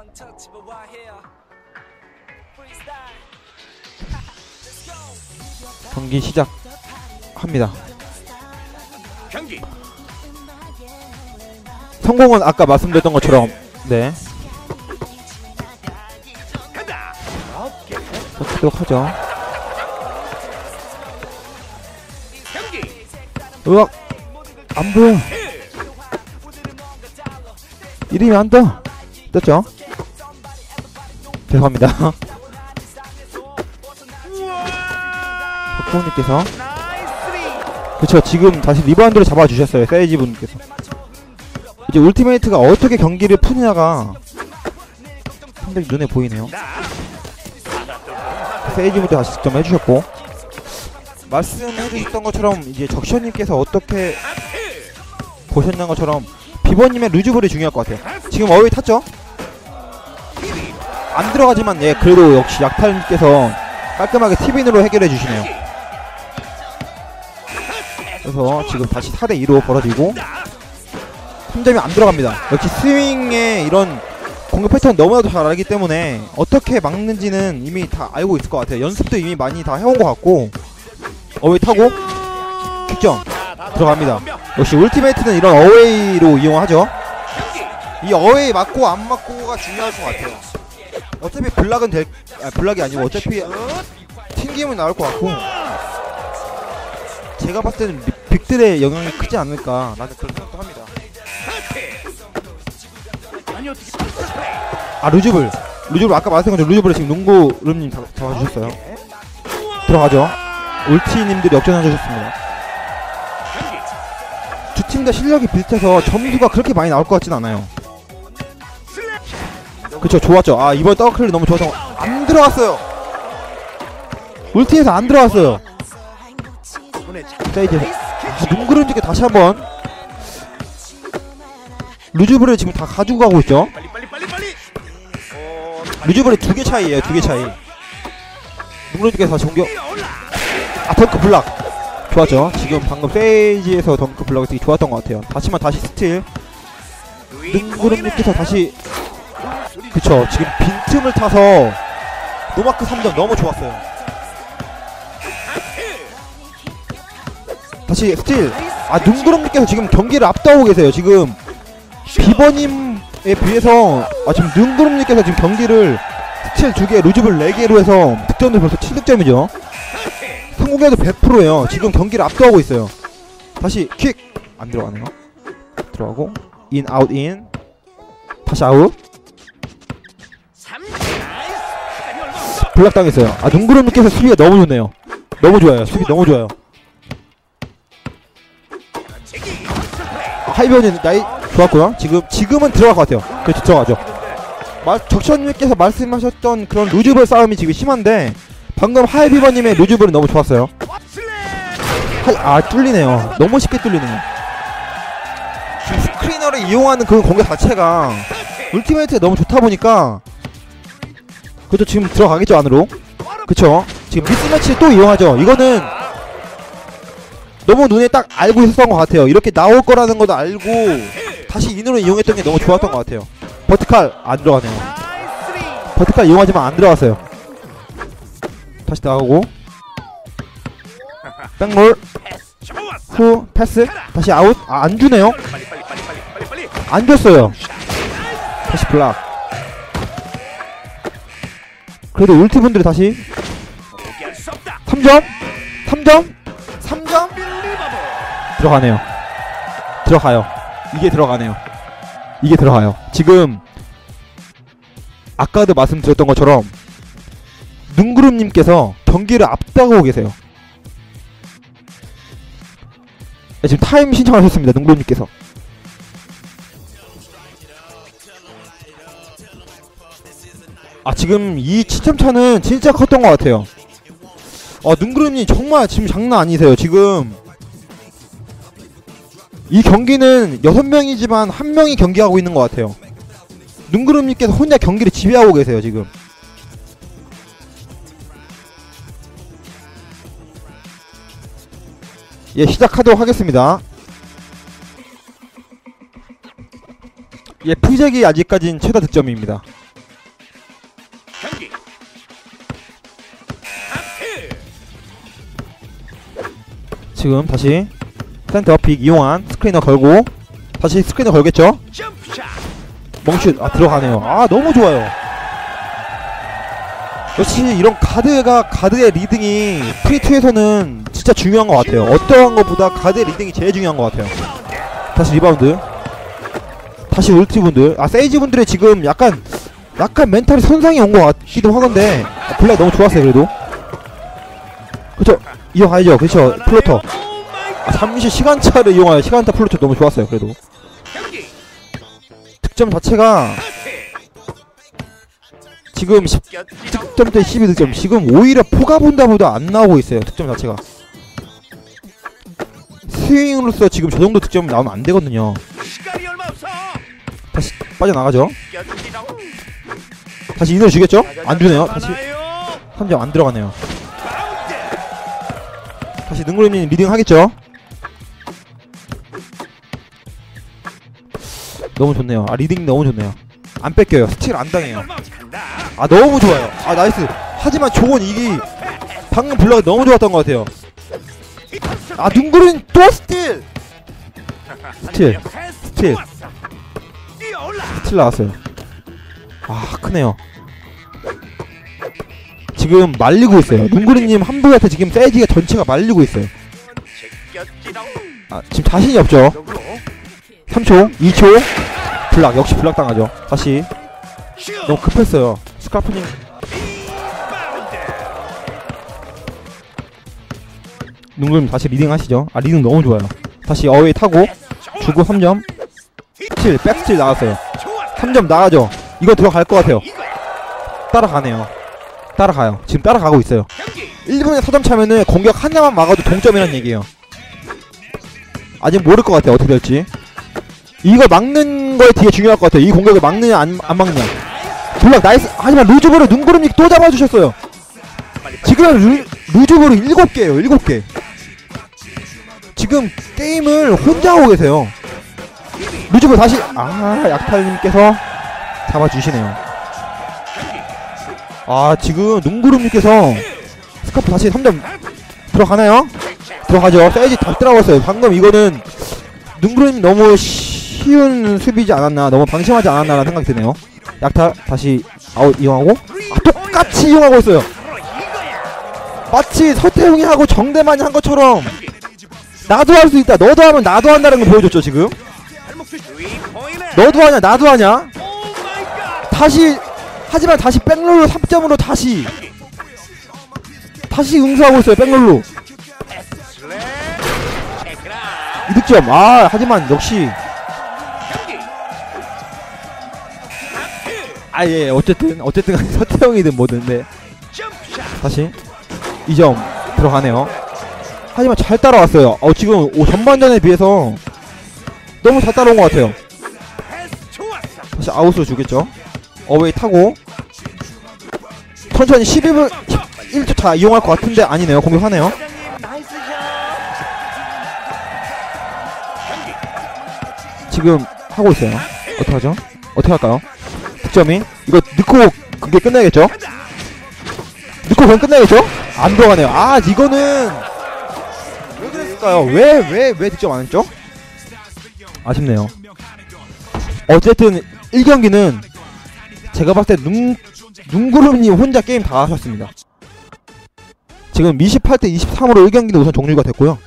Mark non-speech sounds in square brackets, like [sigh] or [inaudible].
untouchable right here. Freestyle. Let's go. 경기 시작합니다. 경기 성공은 아까 말씀드렸던 것처럼 네 버티도록 하죠. 경기 으악 안 보여. 이름이 안 떠. 떴죠? 죄송합니다. 박부님께서. 나이스 그쵸 지금 다시 리바운드를 잡아주셨어요 세이지 분께서. 이제 울티메이트가 어떻게 경기를 푸느냐가 상당히 눈에 보이네요. 세이지 분도 다시 득점 해주셨고. 말씀해주셨던 것처럼 이제 적셔님께서 어떻게 보셨는 것처럼 비버님의 루즈볼이 중요할 것 같아요. 지금 어웨이 탔죠? 안 들어가지만 예 그래도 역시 약탈님께서 깔끔하게 티빈으로 해결해 주시네요 그래서 지금 다시 4대 2로 벌어지고 3점이 안 들어갑니다. 역시 스윙의 이런 공격 패턴 너무나도 잘 알기 때문에 어떻게 막는지는 이미 다 알고 있을 것 같아요. 연습도 이미 많이 다 해온 것 같고 어웨이 타고 킥점 들어갑니다. 역시 울티메이트는 이런 어웨이로 이용하죠. 이 어웨이 맞고 안 맞고가 중요할 것 같아요. 어차피 블락은 될, 아, 블락이 아니고 어차피 튕김은 나올 것 같고 제가 봤을 때는 빅- 빅들의 영향이 크지 않을까 나는 그런 생각도 합니다. 아 루즈블 루즈블 아까 말씀한 것처럼 루즈블을 지금 농구 룸님 잡- 잡아주셨어요. 들어가죠. 울티님들이 역전해주셨습니다. 경기 두팀 다 실력이 비슷해서 점수가 그렇게 많이 나올 것 같진 않아요. 그쵸 좋았죠. 아 이번 더클이 너무 좋아서 안 들어갔어요. 울티에서 안 들어갔어요. 자 이제 아, 농구룸님께 다시 한번 루즈블을 지금 다 가지고 가고 있죠. 빨리 어 루즈볼이 두개 차이예요, 두 개 차이. 누구님께서 다시 공격. 아 덩크 블락. 좋았죠. 지금 방금 페이지에서 덩크 블락이 되게 좋았던 것 같아요. 다시만 다시 스틸. 능구름님께서 다시 그쵸. 지금 빈틈을 타서 노마크 3점 너무 좋았어요. 다시 스틸. 아 능구름님께서 지금 경기를 앞다고 계세요. 지금 비버님에 비해서 아 지금 능구름님께서 지금 경기를 스틸 2개, 루즈볼 4개로 해서 득점도 벌써 7득점이죠. 성공해도 100%예요. 지금 경기를 압도하고 있어요. 다시 킥! 안 들어가네요. 들어가고 인, 아웃, 인. 다시 아웃. 블락 당했어요. 아, 눈구름님께서 수비가 너무 좋네요. 너무 좋아요. 수비 너무 좋아요. 하이변이 나이 좋았고요. 지금 지금은 들어갈 것 같아요. 그렇죠, 들어가죠. 마, 적션님께서 말씀하셨던 그런 루즈볼 싸움이 지금 심한데 방금 하이비버님의 루즈볼이 너무 좋았어요. 하, 아 뚫리네요. 너무 쉽게 뚫리네요. 스크리너를 이용하는 그 공격 자체가 울티메이트에 너무 좋다 보니까 그죠 지금 들어가겠죠 안으로? 그쵸? 지금 미스매치 또 이용하죠. 이거는 너무 눈에 딱 알고 있었던 것 같아요. 이렇게 나올 거라는 것도 알고 다시 인으로 이용했던 게 너무 좋았던 것 같아요. 버티칼 안 들어가네요. 버티칼 이용하지만 안 들어갔어요. 다시 나가고. 백롤. 후 패스. 다시 아웃. 아, 안 주네요. 안 줬어요. 다시 블락 그래도 울티분들이 다시 포기할 수 없다 3점? 3점? 3점? 빌리버블 들어가네요. 들어가요. 이게 들어가네요. 이게 들어가요. 지금 아까도 말씀드렸던 것처럼 눈구름님께서 경기를 앞다고 계세요. 네, 지금 타임 신청하셨습니다 눈구름님께서 아 지금 이 7점 차는 진짜 컸던 것 같아요. 어 눈구름님 정말 지금 장난 아니세요 지금. 이 경기는 6명이지만 한 명이 경기하고 있는 것 같아요. 눈구름님께서 혼자 경기를 지배하고 계세요 지금. 예 시작하도록 하겠습니다. 예 푸잭이 아직까진 최다 득점입니다 지금 다시 센터 픽 이용한 스크리너 걸고 다시 스크리너 걸겠죠? 멍슛 아 들어가네요. 아 너무 좋아요. 역시 이런 가드가 가드의 리딩이 프리2에서는 진짜 중요한 것 같아요. 어떠한 것보다 가드의 리딩이 제일 중요한 것 같아요. 다시 리바운드. 다시 울티 분들. 아 세이지 분들의 지금 약간 약간 멘탈이 손상이 온 것 같기도 하건데 아, 블락 너무 좋았어요 그래도. 그쵸 이어가야죠. 그쵸 플로터. 아, 잠시 시간차를 이용하여 시간차 플로터 너무 좋았어요 그래도. 득점 자체가 지금 10 껴지롱. 득점 때 12득점 지금 오히려 포가본다보다 안 나오고 있어요 득점 자체가 스윙으로서 지금 저 정도 득점 나오면 안 되거든요. 다시 빠져나가죠. 다시 인을 주겠죠? 안 주네요 다시 많아요. 3점 안 들어가네요. 다시 능구름님 리딩 하겠죠? 너무 좋네요. 아 리딩 너무 좋네요. 안 뺏겨요. 스틸 안 당해요. 아 너무 좋아요. 아 나이스. 하지만 좋은 이기 방금 블락이 너무 좋았던 것 같아요. 아 능구름 또 스틸! 스틸. 스틸. 스틸 나왔어요. 아 크네요 지금 말리고 있어요 능구리님 한부한테 지금 세지가 전체가 말리고 있어요. 아 지금 자신이 없죠 역으로. 3초 2초 블락 역시 블락 당하죠 다시 슛. 너무 급했어요 스카프님. 능구님 다시 리딩 하시죠 아 리딩 너무 좋아요 다시 어웨이 타고 주고 3점 스틸 백스틸 나왔어요 좋아. 3점 나가죠 이거 들어갈 것 같아요. 따라가네요 따라가요. 지금 따라가고 있어요. 1분에 4점 차면은 공격 하나만 막아도 동점이란 얘기예요. 아직 모를 것 같아요. 어떻게 될지. 이거 막는 거에 되게 중요할 것 같아요. 이 공격을 막느냐 안, 안 막느냐. 블락 나이스. 하지만 루즈보를 눈구름이 또 잡아주셨어요. 지금 루, 루즈보를 7개예요. 7개. 지금 게임을 혼자 하고 계세요. 루즈보 다시 아 약탈님께서 잡아주시네요 아 지금 눈구름님께서 스카프 다시 3점 들어가나요? 들어가죠 사이즈 잘 들어갔어요 방금 이거는 눈구름님 너무 쉬운 수비지 않았나 너무 방심하지 않았나라는 생각이 드네요 약탈 다시 아웃 이용하고 아 똑같이 이용하고 있어요. 마치 서태웅이 하고 정대만이 한 것처럼 나도 할 수 있다 너도 하면 나도 한다는 걸 보여줬죠 지금. 너도 하냐 나도 하냐. 다시 하지만 다시 백롤로 3점으로 다시 다시 응수하고 있어요 백롤로. 2득점 아 하지만 역시. 아 예 어쨌든 어쨌든 간에 [laughs] 서태웅이든 뭐든 네. 다시 2점 들어가네요 하지만 잘 따라왔어요 어 지금 오, 전반전에 비해서 너무 잘 따라온 것 같아요. 다시 아웃으로 주겠죠. 어웨이 타고 천천히 12분 1초 차 이용할 것 같은데 아니네요. 공격하네요. 지금 하고 있어요. 어떻게 하죠? 어떻게 할까요? 득점이 이거 넣고 그게 끝나겠죠? 가자. 넣고 그냥 끝나겠죠? 안 들어가네요. 아 이거는 왜 그랬을까요? 왜 왜왜 득점 안 했죠? 아쉽네요. 어쨌든 1경기는 제가 봤을 때 눈, 눈구름님 혼자 게임 다 하셨습니다. 지금 28대 23으로 1경기는 우선 종료가 됐고요.